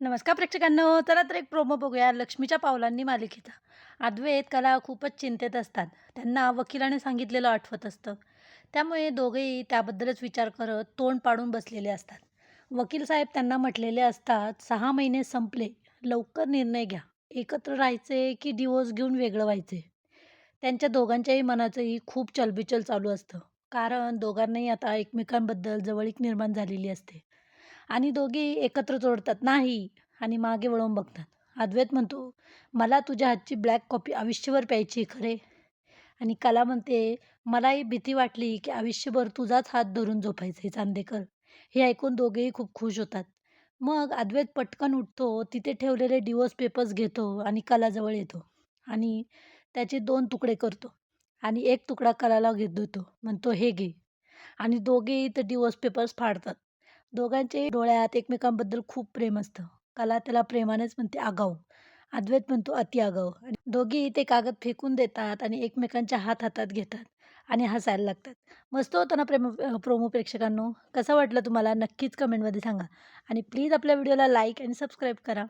नमस्कार प्रेक्षकांनो चला तर एक प्रोमो बघूया लक्ष्मीच्या पावलांनी मालिकेचा अद्वैत कला खूपच चिंतेत असतात. त्यांना वकिलाने सांगितलेलं आठवत असतं. त्यामुळे दोघेही त्याबद्दलच विचार करत तोंड पाडून बसलेले असतात. वकील साहेब त्यांना म्हटलेले असतात सहा महिने संपले लवकर निर्णय घ्या. एकत्र राहायचे की डिवोर्स घेऊन वेगळं व्हायचे? त्यांच्या दोघांच्याही मनाचंही खूप चलबिचल चालू असतं. कारण दोघांनाही आता एकमेकांबद्दल जवळीक निर्माण झालेली असते. आणि दोघी एकत्र जोडतात. नाही. आणि मागे वळून बघतात. अद्वैत म्हणतो मला तुझ्या हातची ब्लॅक कॉफी आयुष्यभर प्यायची खरे. आणि कला म्हणते मलाही भीती वाटली की आयुष्यभर तुझाच हात धरून झोपायचं आहे चांदेकर. हे ऐकून दोघेही खूप खुश होतात. मग अद्वैत पटकन उठतो तिथे ठेवलेले डिवोर्स पेपर्स घेतो आणि कलाजवळ येतो आणि त्याचे दोन तुकडे करतो आणि एक तुकडा कलाला घेत देतो म्हणतो हे घे. आणि दोघेही ते डिवोर्स पेपर्स फाडतात. दोघांच्याही डोळ्यात एकमेकांबद्दल खूप प्रेम असतं. कला त्याला प्रेमानेच म्हणते आगाऊ. अद्वैत म्हणतो अति आगाऊ. आणि दोघेही ते कागद फेकून देतात आणि एकमेकांच्या हात हातात घेतात आणि हसायला लागतात. मस्त होतं ना प्रेम प्रोमो प्रेक्षकांनो? कसं वाटलं तुम्हाला? नक्कीच कमेंटमध्ये सांगा. आणि प्लीज आपल्या व्हिडिओला लाईक आणि सबस्क्राईब करा.